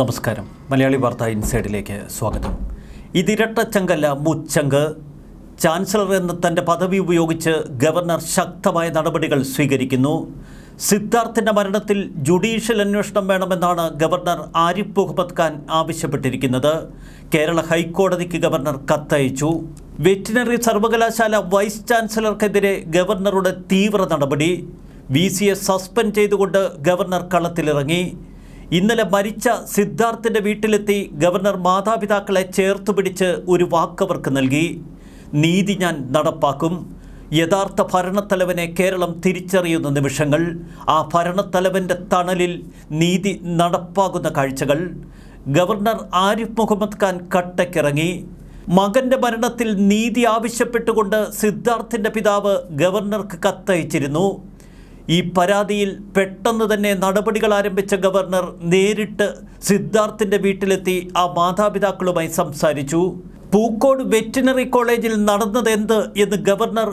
നമസ്കാരം. മലയാളി വാർത്ത ഇൻസൈഡിലേക്ക് സ്വാഗതം. ഇതിരട്ടച്ചങ്കല്ല മുച്ചങ്ക്. ചാൻസലർ എന്ന തന്റെ പദവി ഉപയോഗിച്ച് ഗവർണർ ശക്തമായ നടപടികൾ സ്വീകരിക്കുന്നു. സിദ്ധാർത്ഥിന്റെ മരണത്തിൽ ജുഡീഷ്യൽ അന്വേഷണം വേണമെന്നാണ് ഗവർണർ ആരിഫ് മുഹമ്മദ് ഖാൻ ആവശ്യപ്പെട്ടിരിക്കുന്നത്. കേരള ഹൈക്കോടതിക്ക് ഗവർണർ കത്തയച്ചു. വെറ്റിനറി സർവകലാശാല വൈസ് ചാൻസലർക്കെതിരെ ഗവർണറുടെ തീവ്ര നടപടി. വി സിയെ സസ്പെൻഡ് ചെയ്തുകൊണ്ട് ഗവർണർ കളത്തിലിറങ്ങി. ഇന്നലെ മരിച്ച സിദ്ധാർത്ഥിന്റെ വീട്ടിലെത്തി ഗവർണർ മാതാപിതാക്കളെ ചേർത്തുപിടിച്ച് ഒരു വാക്കവർക്ക് നൽകി. നീതി ഞാൻ നടപ്പാക്കും. യഥാർത്ഥ ഭരണത്തലവനെ കേരളം തിരിച്ചറിയുന്ന നിമിഷങ്ങൾ. ആ ഭരണത്തലവന്റെ തണലിൽ നീതി നടപ്പാകുന്ന കാഴ്ചകൾ. ഗവർണർ ആരിഫ് മുഹമ്മദ് ഖാൻ കട്ടക്കിറങ്ങി മകന്റെ മരണത്തിൽ നീതി ആവശ്യപ്പെട്ടുകൊണ്ട് സിദ്ധാർത്ഥിന്റെ പിതാവ് ഗവർണർക്ക് കത്തയച്ചിരുന്നു. ഈ പരാതിയിൽ പെട്ടെന്ന് തന്നെ നടപടികൾ ആരംഭിച്ച ഗവർണർ നേരിട്ട് സിദ്ധാർത്ഥിന്റെ വീട്ടിലെത്തി ആ മാതാപിതാക്കളുമായി സംസാരിച്ചു. പൂക്കോട് വെറ്റിനറി കോളേജിൽ നടന്നതെന്ത് എന്ന് ഗവർണർ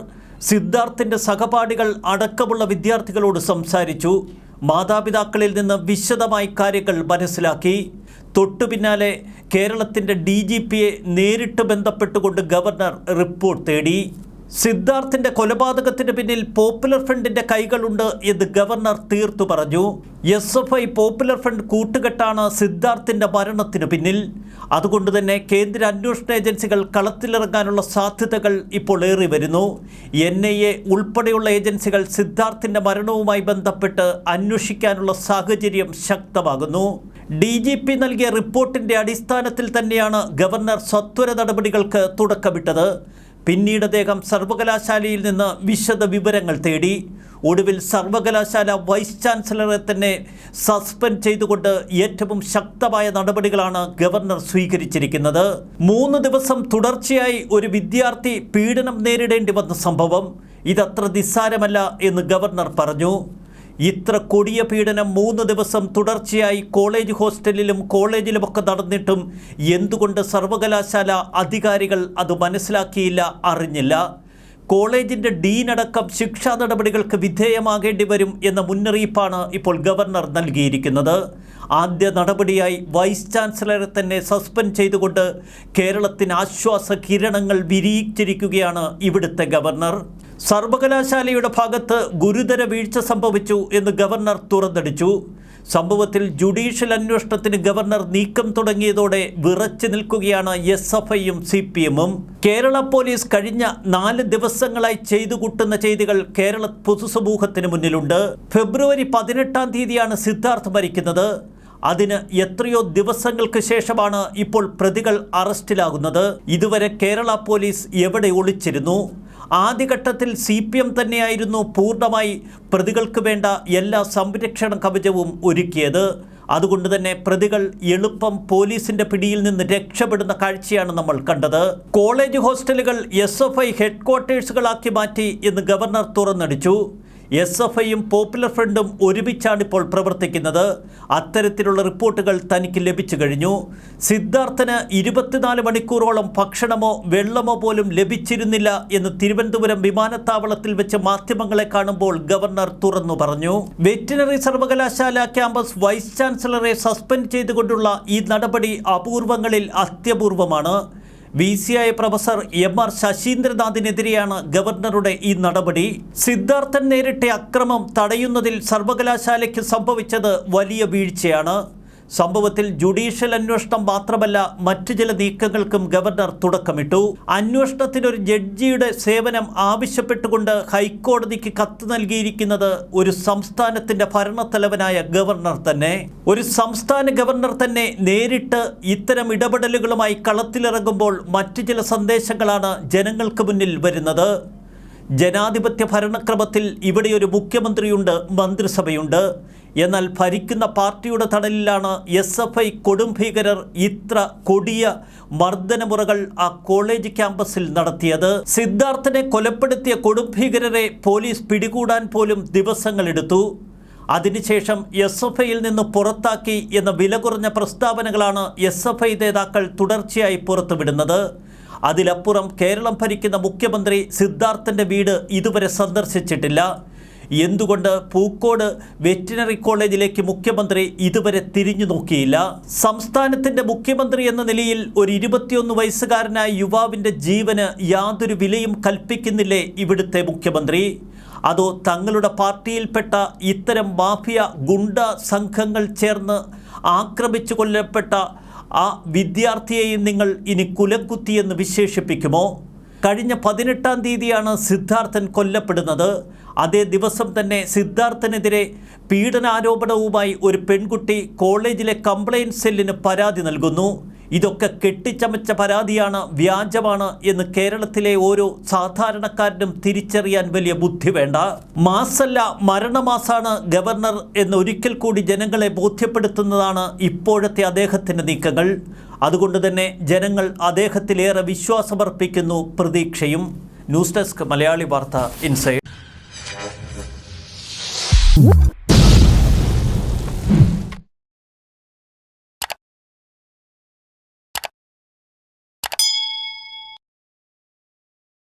സിദ്ധാർത്ഥിന്റെ സഹപാഠികൾ അടക്കമുള്ള വിദ്യാർത്ഥികളോട് സംസാരിച്ചു. മാതാപിതാക്കളിൽ നിന്ന് വിശദമായി കാര്യങ്ങൾ മനസ്സിലാക്കി. തൊട്ടു പിന്നാലെ കേരളത്തിന്റെ ഡി ജി പിയെ നേരിട്ട് ബന്ധപ്പെട്ടുകൊണ്ട് ഗവർണർ റിപ്പോർട്ട് തേടി. സിദ്ധാർത്ഥിന്റെ കൊലപാതകത്തിന് പിന്നിൽ പോപ്പുലർ ഫ്രണ്ടിന്റെ കൈകളുണ്ട് എന്ന് ഗവർണർ തീർത്തു പറഞ്ഞു. S F I popular front കൂട്ടുകെട്ടാണ് സിദ്ധാർത്ഥിന്റെ മരണത്തിന് പിന്നിൽ. അതുകൊണ്ട് തന്നെ കേന്ദ്ര അന്വേഷണ ഏജൻസികൾ കളത്തിലിറങ്ങാനുള്ള സാധ്യതകൾ ഇപ്പോൾ ഏറി വരുന്നു. എൻ ഐ എ ഉൾപ്പെടെയുള്ള ഏജൻസികൾ സിദ്ധാർത്ഥിന്റെ മരണവുമായി ബന്ധപ്പെട്ട് അന്വേഷിക്കാനുള്ള സാഹചര്യം ശക്തമാകുന്നു. ഡി ജി പി നൽകിയ റിപ്പോർട്ടിന്റെ അടിസ്ഥാനത്തിൽ തന്നെയാണ് ഗവർണർ സത്വര നടപടികൾക്ക് തുടക്കമിട്ടത്. പിന്നീട് അദ്ദേഹം സർവകലാശാലയിൽ നിന്ന് വിശദ വിവരങ്ങൾ തേടി. ഒടുവിൽ സർവകലാശാല വൈസ് ചാൻസലറെ തന്നെ സസ്പെൻഡ് ചെയ്തുകൊണ്ട് ഏറ്റവും ശക്തമായ നടപടികളാണ് ഗവർണർ സ്വീകരിച്ചിരിക്കുന്നത്. മൂന്ന് ദിവസം തുടർച്ചയായി ഒരു വിദ്യാർത്ഥി പീഡനം നേരിടേണ്ടി വന്ന സംഭവം. ഇതത്ര നിസ്സാരമല്ല എന്ന് ഗവർണർ പറഞ്ഞു. ഇത്ര കൊടിയ പീഡനം മൂന്ന് ദിവസം തുടർച്ചയായി കോളേജ് ഹോസ്റ്റലിലും കോളേജിലുമൊക്കെ നടന്നിട്ടും എന്തുകൊണ്ട് സർവകലാശാല അധികാരികൾ അത് മനസ്സിലാക്കിയില്ല അറിഞ്ഞില്ല? കോളേജിന്റെ ഡീനടക്കം ശിക്ഷാ നടപടികൾക്ക് വിധേയമാകേണ്ടി വരും എന്ന മുന്നറിയിപ്പാണ് ഇപ്പോൾ ഗവർണർ നൽകിയിരിക്കുന്നത്. ആദ്യ നടപടിയായി വൈസ് ചാൻസലറെ തന്നെ സസ്പെൻഡ് ചെയ്തുകൊണ്ട് കേരളത്തിന് ആശ്വാസ കിരണങ്ങൾ വിരിയിച്ചിരിക്കുകയാണ് ഇവിടുത്തെ ഗവർണർ. സർവകലാശാലയുടെ ഭാഗത്ത് ഗുരുതര വീഴ്ച സംഭവിച്ചു എന്ന് ഗവർണർ തുറന്നടിച്ചു. സംഭവത്തിൽ ജുഡീഷ്യൽ അന്വേഷണത്തിന് ഗവർണർ നീക്കം തുടങ്ങിയതോടെ വിറച്ചു നിൽക്കുകയാണ് എസ് എഫ് ഐയും സി പി എമ്മും. കേരള പോലീസ് കഴിഞ്ഞ നാല് ദിവസങ്ങളായി ചെയ്തു കൂട്ടുന്ന ചെയ്തികൾ കേരള പൊതുസമൂഹത്തിന് മുന്നിലുണ്ട്. ഫെബ്രുവരി പതിനെട്ടാം തീയതിയാണ് സിദ്ധാർത്ഥ് മരിക്കുന്നത്. അതിന് എത്രയോ ദിവസങ്ങൾക്ക് ശേഷമാണ് ഇപ്പോൾ പ്രതികൾ അറസ്റ്റിലാകുന്നത്. ഇതുവരെ കേരള പോലീസ് എവിടെ ഒളിച്ചിരുന്നു? ആദ്യഘട്ടത്തിൽ സി പി എം തന്നെയായിരുന്നു പൂർണമായി പ്രതികൾക്ക് വേണ്ട എല്ലാ സംരക്ഷണ കവചവും ഒരുക്കിയത്. അതുകൊണ്ട് തന്നെ പ്രതികൾ എളുപ്പം പോലീസിന്റെ പിടിയിൽ നിന്ന് രക്ഷപ്പെടുന്ന കാഴ്ചയാണ് നമ്മൾ കണ്ടത്. കോളേജ് ഹോസ്റ്റലുകൾ എസ് എഫ് ഐ ഹെഡ്ക്വാർട്ടേഴ്സുകളാക്കി മാറ്റി എന്ന് ഗവർണർ തുറന്നടിച്ചു. എസ് എഫ് ഐയും പോപ്പുലർ ഫ്രണ്ടും ഒരുമിച്ചാണ് ഇപ്പോൾ പ്രവർത്തിക്കുന്നത്. അത്തരത്തിലുള്ള റിപ്പോർട്ടുകൾ തനിക്ക് ലഭിച്ചു കഴിഞ്ഞു. സിദ്ധാർത്ഥന് ഇരുപത്തിനാല് മണിക്കൂറോളം ഭക്ഷണമോ വെള്ളമോ പോലും ലഭിച്ചിരുന്നില്ല എന്ന് തിരുവനന്തപുരം വിമാനത്താവളത്തിൽ വെച്ച് മാധ്യമങ്ങളെ കാണുമ്പോൾ ഗവർണർ തുറന്നു പറഞ്ഞു. വെറ്റിനറി സർവകലാശാല ക്യാമ്പസ് വൈസ് ചാൻസലറെ സസ്പെൻഡ് ചെയ്തുകൊണ്ടുള്ള ഈ നടപടി അപൂർവങ്ങളിൽ അത്യപൂർവമാണ്. V C I professor M R ശശീന്ദ്രനാഥിനെതിരെയാണ് ഗവർണറുടെ ഈ നടപടി. സിദ്ധാർത്ഥൻ നേരിട്ട അക്രമം തടയുന്നതിൽ സർവകലാശാലയ്ക്ക് സംഭവിച്ചത് വലിയ വീഴ്ചയാണ്. സംഭവത്തിൽ ജുഡീഷ്യൽ അന്വേഷണം മാത്രമല്ല മറ്റു ചില നീക്കങ്ങൾക്കും ഗവർണർ തുടക്കമിട്ടു. അന്വേഷണത്തിനൊരു ജഡ്ജിയുടെ സേവനം ആവശ്യപ്പെട്ടുകൊണ്ട് ഹൈക്കോടതിക്ക് കത്ത് നൽകിയിരിക്കുന്നത് ഒരു സംസ്ഥാനത്തിന്റെ ഭരണത്തലവനായ ഗവർണർ തന്നെ. ഒരു സംസ്ഥാന ഗവർണർ തന്നെ നേരിട്ട് ഇത്തരം ഇടപെടലുകളുമായി കളത്തിലിറങ്ങുമ്പോൾ മറ്റു ചില സന്ദേശങ്ങളാണ് ജനങ്ങൾക്ക് മുന്നിൽ വരുന്നത്. ജനാധിപത്യ ഭരണക്രമത്തിൽ ഇവിടെ ഒരു മുഖ്യമന്ത്രിയുണ്ട് മന്ത്രിസഭയുണ്ട്. എന്നാൽ ഭരിക്കുന്ന പാർട്ടിയുടെ തടലിലാണ് എസ് എഫ് ഐ കൊടും ഭീകരർ ഇത്ര കൊടിയ മർദ്ദനമുറകൾ ആ കോളേജ് ക്യാമ്പസിൽ നടത്തിയത്. സിദ്ധാർത്ഥനെ കൊലപ്പെടുത്തിയ കൊടും ഭീകരരെ പോലീസ് പിടികൂടാൻ പോലും ദിവസങ്ങളെടുത്തു. അതിനുശേഷം എസ് എഫ് ഐയിൽ നിന്ന് പുറത്താക്കി എന്ന വില കുറഞ്ഞ പ്രസ്താവനകളാണ് എസ് എഫ് ഐ നേതാക്കൾ തുടർച്ചയായി പുറത്തുവിടുന്നത്. അതിലപ്പുറം കേരളം ഭരിക്കുന്ന മുഖ്യമന്ത്രി സിദ്ധാർത്ഥന്റെ വീട് ഇതുവരെ സന്ദർശിച്ചിട്ടില്ല. എന്തുകൊണ്ട് പൂക്കോട് വെറ്റിനറി കോളേജിലേക്ക് മുഖ്യമന്ത്രി ഇതുവരെ തിരിഞ്ഞു നോക്കിയില്ല? സംസ്ഥാനത്തിന്റെ മുഖ്യമന്ത്രി എന്ന നിലയിൽ ഒരു ഇരുപത്തിയൊന്ന് വയസ്സുകാരനായ യുവാവിന്റെ ജീവന് യാതൊരു വിലയും കൽപ്പിക്കുന്നില്ലേ ഇവിടുത്തെ മുഖ്യമന്ത്രി? അതോ തങ്ങളുടെ പാർട്ടിയിൽപ്പെട്ട ഇത്തരം മാഫിയ ഗുണ്ട സംഘങ്ങൾ ചേർന്ന് ആക്രമിച്ചു കൊല്ലപ്പെട്ട ആ വിദ്യാർത്ഥിയെയും നിങ്ങൾ ഇനി കുലക്കുത്തിയെന്ന് വിശേഷിപ്പിക്കുമോ? കഴിഞ്ഞ പതിനെട്ടാം തീയതിയാണ് സിദ്ധാർത്ഥൻ കൊല്ലപ്പെടുന്നത്. അതേ ദിവസം തന്നെ സിദ്ധാർത്ഥനെതിരെ പീഡനാരോപണവുമായി ഒരു പെൺകുട്ടി കോളേജിലെ കംപ്ലയിന്റ് സെല്ലിന് പരാതി നൽകുന്നു. ഇതൊക്കെ കെട്ടിച്ചമച്ച പരാതിയാണ് വ്യാജമാണ് എന്ന് കേരളത്തിലെ ഓരോ സാധാരണക്കാരനും തിരിച്ചറിയാൻ വലിയ ബുദ്ധി വേണ്ട. മാസല്ല മരണമാസാണ് ഗവർണർ എന്ന് ഒരിക്കൽ കൂടി ജനങ്ങളെ ബോധ്യപ്പെടുത്തുന്നതാണ് ഇപ്പോഴത്തെ അദ്ദേഹത്തിന്റെ നീക്കങ്ങൾ. അതുകൊണ്ട് തന്നെ ജനങ്ങൾ അദ്ദേഹത്തിലേറെ വിശ്വാസമർപ്പിക്കുന്നു പ്രതീക്ഷയും. ന്യൂസ് ഡെസ്ക് മലയാളി വാർത്ത ഇൻസൈഡ്.